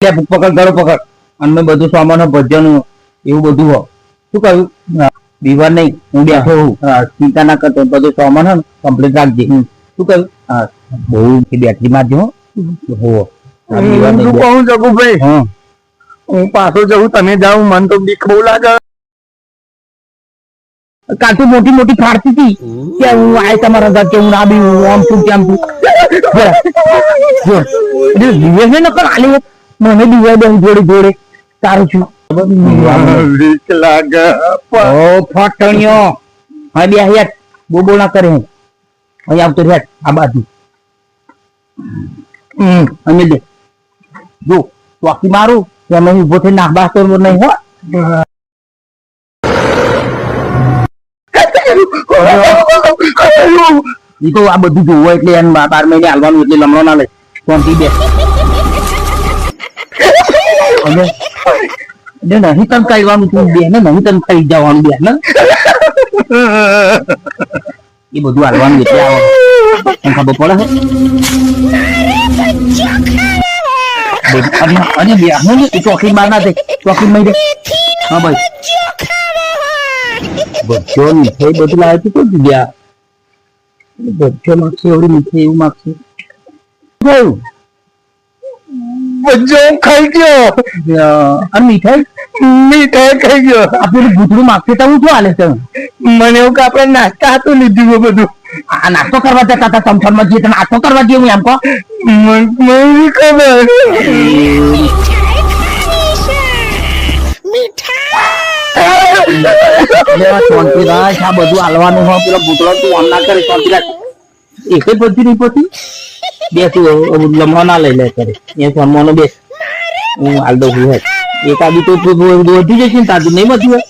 પકડ ધરો પકડ. અને બધું સામાન ભજન એવું બધું હોય. શું કહ્યું? બીવાર નહીં હું બેઠો હું. ચિંતા ના કરતો બધું સામાન કમ્પ્લીટ રાખજે. શું કહ્યું? બહુ બેટરી મારજો હો. કહું જગુભાઈ. હું. પાછો જઉં તમે જાઓ મન તો બીક બહુ લાગે. કાલ મોટી મોટી ફાડતી હતી. કે હું આય તમારા ઘર કે હું ના બી હું આમ છું કેમ છું. દિવસ ને નકર આલી. મને દસ જોડે જોડે તારું છું બીક લાગે. ઓ ફટણીઓ. હા બે હેટ બો બો ના કરે હું. અહીં આવતો હેટ આ બાજુ. અને દે જો ચોકી મારું. એમાં ઊભો થઈ નાખબા તો નહીં હો. તો આ બધું જોવો એટલે બાર મહિને હાલવાનું એટલે લમણો ના લે. ત્યાંથી બે. અને એટલે નહીં તન કાઢવાનું તું બે ને નહીં તન ખાઈ જવાનું બે ને. એ બધું હાલવાનું એટલે આવવાનું ખબર પડે છે બે- હું ને ચોકી બાર ના દે ચોકી મઈ દે હા, ભાઈ. બધો મીઠાઈ બધું લાવે તું કોઈ જગ્યા? બધો માગશે, એવડી મીઠાઈ એવું માગશે. બધો ખાઈ ગયો. અને મીઠાઈ? મીઠાઈ ખાઈ ગયો. આ પેલું ભૂતરું માગશે તો હું શું હાલે છે? મને એવું કે આપણે નાસ્તા હતું લીધું બધું. આ નાસ્તો કરવા જતા હતા સમસનમાં જઈએ તો નાસ્તો કરવા જઈએ હું એમ કહો. મને ખબર. એટલે આ આ બધું હાલવાનું હોય પેલો ભૂતળો તું આમ ના કરે શાંતિ રાખ એક જ પતી નહીં પતી. બે લમવા ના લઈ લે કરે એ જમવાનો બેસ હું હાલ દઉં છું હેઠ. એક આદુ તો વધી જશે ને તાજુ નહીં વધ્યું હોય.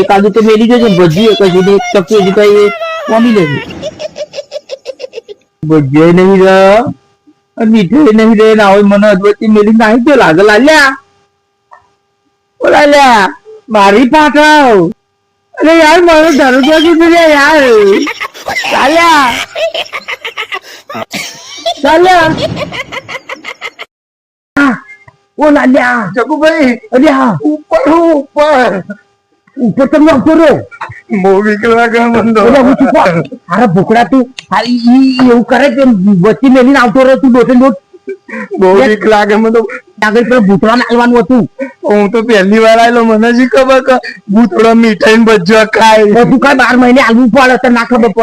એક આદુ તો મેલી જશે ભજી એક હજી એક ટકી હજી કઈ કોમી લેશે. ભજીયા નહીં રહ્યો અને નહીં રહે ના હોય મને અધવચ્ચે મેલી નાહી તો લાગે લાલ્યા. ઓ લાલ્યા, મારી પાછળ. અરે યાર, મારો રે યાર? ચાલ્યા ચાલ્યા આ, ઓ લાલ્યા જગુભાઈ હા ઉપર ઉપર ઉપર તમને આવતો રો બહુ બીક લાગે મને તો એટલે હું ચૂપ અરે ભૂખડા તું આ ઈ એવું કરે કે વચ્ચે મેલીને આવતો રહ્યો તું દોઢ દોઢ બહુ બીક લાગે મને તો આગળ પેલા ભૂતળા નાખવાનું હતું હું તો પહેલી વાર આવેલો મને જ ખબર કે ભૂતળો મીઠાઈ ને ભજીયા ખાય બધું કઈ બાર મહિને આલવું પડે તો ના ખબર પડે